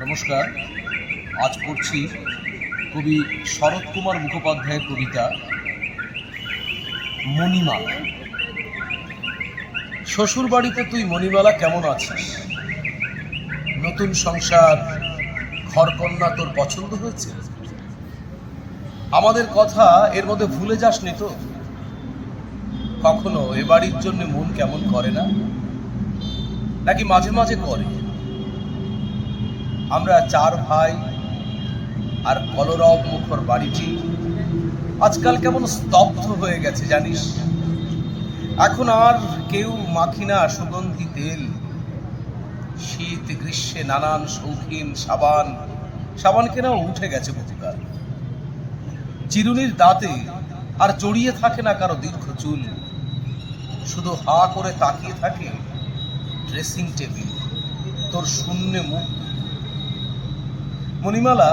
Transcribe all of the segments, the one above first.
নমস্কার। আজ পড়ছি কবি শরৎ কুমার মুখোপাধ্যায়ের কবিতা মণিমালা। শ্বশুর বাড়িতে তুই মণিমালা কেমন আছিস? নতুন সংসার, ঘরকন্যা তোর পছন্দ হয়েছে? আমাদের কথা এর মধ্যে ভুলে যাস নি তো? কখনো এ বাড়ির জন্য মন কেমন করে না? নাকি মাঝে মাঝে করে? আমরা চার ভাই আর কলরব মুখর বাড়িটি আজকাল কেমন স্তব্ধ হয়ে গেছে জানিস? এখন আর কেউ মাখি না সুগন্ধি তেল। শীত, গ্রীষ্মে নানান শৌখিন সাবান। সাবান কেনাও উঠে গেছে বহুকাল। চিরুনির দাঁতে আর জড়িয়ে থাকে না কারও দীর্ঘ চুল। শুধু হা করে তাকিয়ে থাকে ড্রেসিং টেবিল। তোর শূন্য মুখ মণিমালা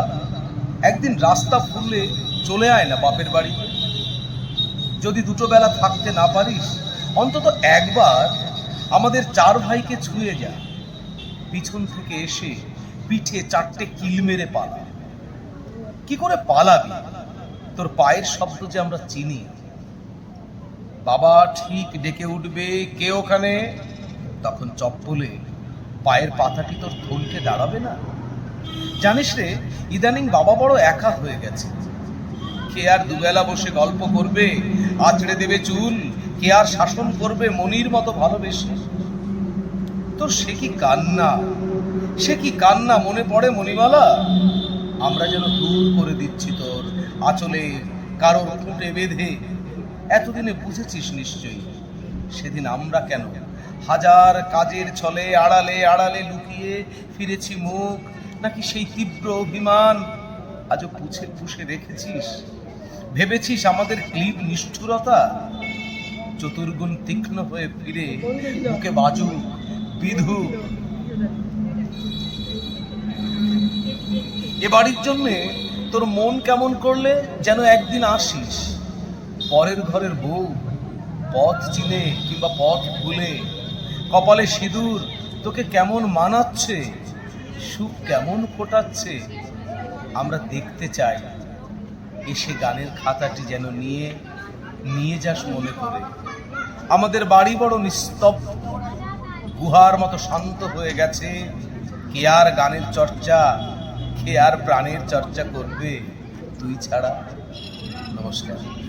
একদিন রাস্তা ফুললে চলে আয় না বাপের বাড়ি। যদি দুটো বেলা থাকতে না পারিস, অন্তত একবার আমাদের চার ভাইকে ছুঁয়ে যা। পিছন থেকে এসে পিঠে চারটে কিল মেরে পালা। কি করে পালাবি? তোর পায়ের শব্দ যে আমরা চিনি। বাবা ঠিক ডেকে উঠবে কে ওখানে? তখন চপ্পলে পায়ের পাতাটি তোর থলকে দাঁড়াবে না? জানিস রে, ইদানিং বাবা বড় একা হয়ে গেছে। কে আর দুবেলা বসে গল্প করবে আছড়ে দেবে চুল, কে আর শাসন করবে মনির মতো ভালোবেসে? তোর সে কি কান্না? সে কি কান্না মনে পড়ে মণিমালা? আমরা যেন দূর করে দিচ্ছি তোর আচলে কারোর খুঁটে বেঁধে। এতদিনে বুঝেছিস নিশ্চয়ই, সেদিন আমরা কেন? হাজার কাজের ছলে আড়ালে আড়ালে লুকিয়ে ফিরেছি মুখ নাকি সেই তীব্র অভিমান আজও পুছে, পুষে রেখেছিস? ভেবেছিস আমাদের ক্লিপ নিষ্ঠুরতা চতুর্গুণ তীক্ষ্ণ হয়ে ফিরে বুকে বাজু বিধু এ বাড়ির জন্যে তোর মন কেমন করলে যেন একদিন আসিস? পরের ঘরের বউ, পথ চিনে কিংবা পথ ভুলে, কপালে সিঁদুর তোকে কেমন মানাচ্ছে? সুখ কেমন ফোটাচ্ছে আমরা দেখতে চাই। এসে গানের খাতাটি যেন নিয়ে নিয়ে যাস মনে করে। আমাদের বাড়ি বড় নিস্তব্ধ। গুহার মতো শান্ত হয়ে গেছে। কে আর গানের চর্চা, কে আর প্রাণের চর্চা করবে, তুই ছাড়া? নমস্কার।